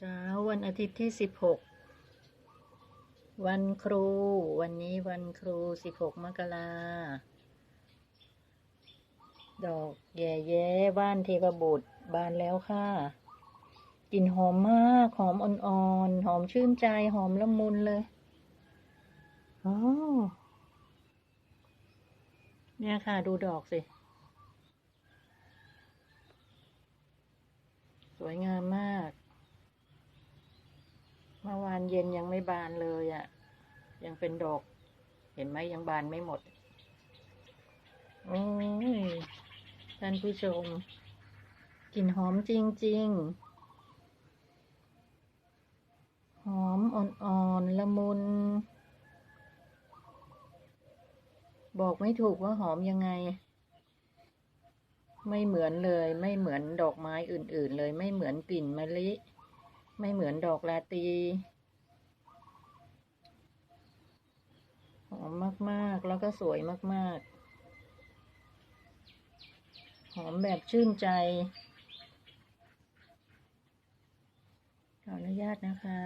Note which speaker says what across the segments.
Speaker 1: เช้าวันอาทิตย์ที่สิบหกวันครู วันนี้วันครูสิบหกมกราดอกแย่แย่บ้านเทพบุตรบานแล้วค่ะกลิ่นหอมมากหอมอ่อนๆหอมชื่นใจหอมละมุนเลยอ๋อเนี่ยค่ะ ดูดอกสิ สวยงามมาก เย็นยังไม่บานเลยอะ่ะ ยังเป็นดอก เห็นไหมยังบานไม่หมด โอ้ย ท่านผู้ชม กลิ่นหอมจริง ๆ หอมอ่อนๆละมุน บอกไม่ถูกว่าหอมยังไง ไม่เหมือนเลย ไม่เหมือนดอกไม้อื่น ๆ เลย ไม่เหมือนกลิ่นมะลิไม่เหมือนดอกลาตี หอมมาก ๆ แล้วก็สวยมาก ๆ หอมแบบชื่นใจ ขออนุญาตนะคะ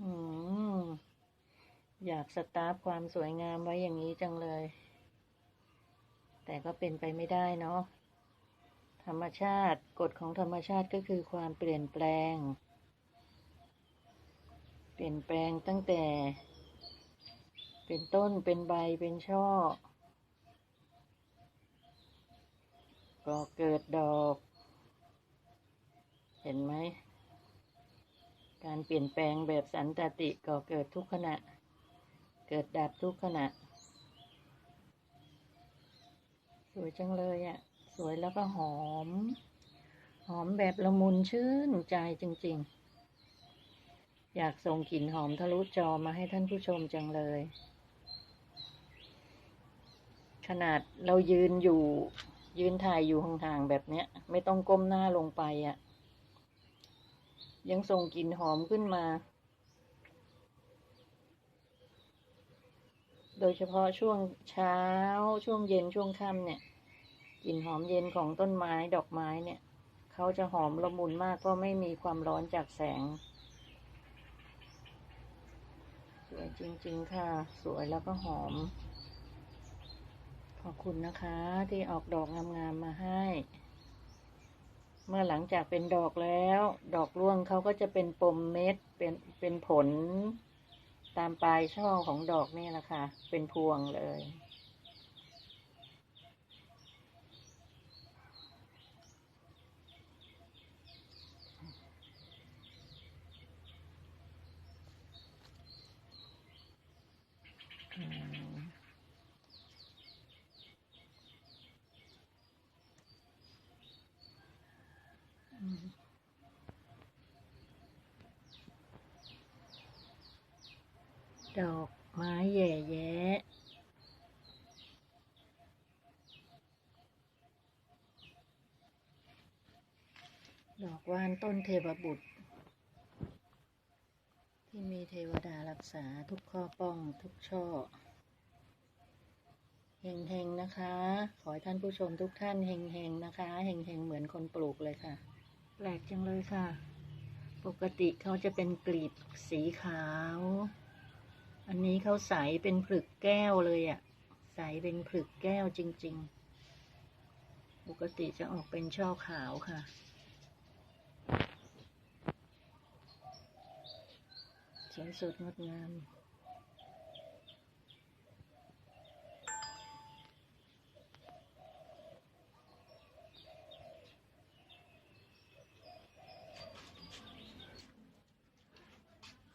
Speaker 1: อืม อยากสตาร์ฟความสวยงามไว้อย่างนี้จังเลย แต่ก็เป็นไปไม่ได้เนาะ ธรรมชาติ กฎของธรรมชาติก็คือความเปลี่ยนแปลง เปลี่ยนแปลงตั้งแต่ เป็นต้นเป็นใบเป็นช่อ ก็เกิดดอก เห็นไหม การเปลี่ยนแปลงแบบสันตติก็เกิดทุกขณะ เกิดดับทุกขณะ สวยจังเลยอะ่ะ สวยแล้วก็หอม หอมแบบละมุนชื่นใจจริง ๆ อยากส่งกลิ่นหอมทะลุจอมาให้ท่านผู้ชมจังเลย ขนาดเรายืนอยู่ ยืนถ่ายอยู่ห่างๆแบบเนี้ย ไม่ต้องก้มหน้าลงไปอะ่ะ ยังส่งกลิ่นหอมขึ้นมา โดยเฉพาะช่วงเช้าช่วงเย็นช่วงค่ำเนี่ยกลิ่นหอมเย็นของต้นไม้ดอกไม้เนี่ย เขาจะหอมละมุนมากเพราะไม่มีความร้อนจากแสง สวยจริง ๆ ค่ะ สวยแล้วก็หอม ขอบคุณนะคะ ที่ออกดอกงามๆมาให้ เมื่อหลังจากเป็นดอกแล้ว ดอกร่วงเขาก็จะเป็นปมเม็ด เป็นเป็นผลตามปลายช่อของดอกนี่แหละค่ะ เป็นพวงเลย อืมอืม ดอกไม้แย่แยะ ดอกว่านต้นเทวบุตร ที่มีเทวดารักษาทุกข้อป้องทุกช่อเฮงๆนะคะ ขอให้ท่านผู้ชมทุกท่านเฮงๆนะคะเฮงๆเหมือนคนปลูกเลยค่ะ แปลกจังเลยค่ะ ปกติเขาจะเป็นกลีบสีขาว อันนี้เขาใสเป็นผลึกแก้วเลยอะ่ะ ใสเป็นผลึกแก้วจริง ๆ ปกติจะออกเป็นช่อขาวค่ะ สวยสดงดงาม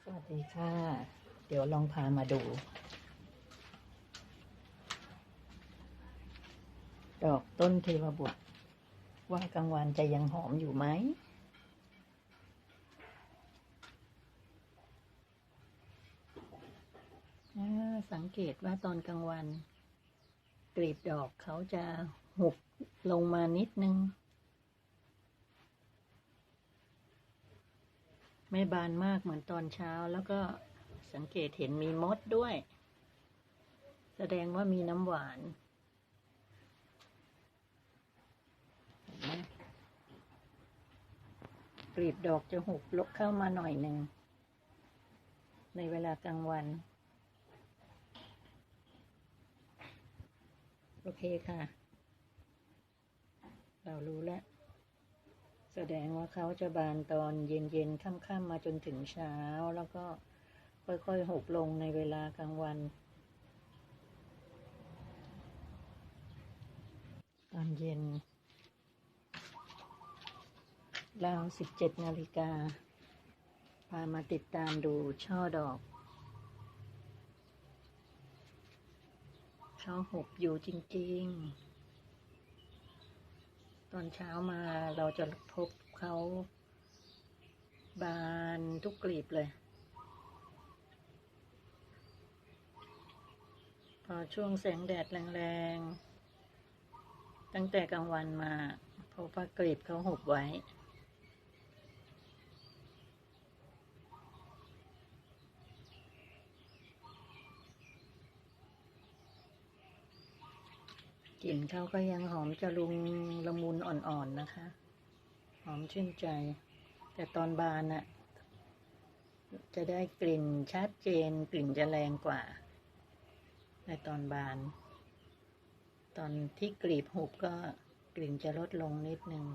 Speaker 1: สวัสดีค่ะ เดี๋ยวลองพามาดู ดอกต้นเทวบุตร ว่ากลางวันจะยังหอมอยู่ไหมสังเกตว่าตอนกลางวัน กลีบดอกเขาจะหุบลงมานิดนึง ไม่บานมากเหมือนตอนเช้าแล้วก็ สังเกตเห็นมีมดด้วย แสดงว่ามีน้ำหวานไหมกลีบดอกจะหุบลกเข้ามาหน่อยหนึ่ง ในเวลากลางวัน โอเคค่ะ เรารู้แล้ว แสดงว่าเขาจะบานตอนเย็นๆ ค่ำๆ มาจนถึงเช้าแล้วก็ ค่อยๆหกลงในเวลากลางวัน ตอนเย็นราวสิบเจ็ดนาฬิกา พามาติดตามดูช่อดอกเขาหกอยู่จริง ๆ ตอนเช้ามาเราจะพบเขาบานทุกกลีบเลย พอ ช่วงแสงแดดแรงๆ ตั้งแต่กลางวันมาพบว่ากลีบเขาหุบไว้ กลิ่นเขาก็ยังหอมจะลุงละมุนอ่อนๆนะคะ หอมชื่นใจ แต่ตอนบานน่ะจะได้กลิ่นชัดเจนกลิ่นจะแรงกว่า ในตอนบาน ตอนที่กลีบหุบก็กลิ่นจะลดลงนิดนึง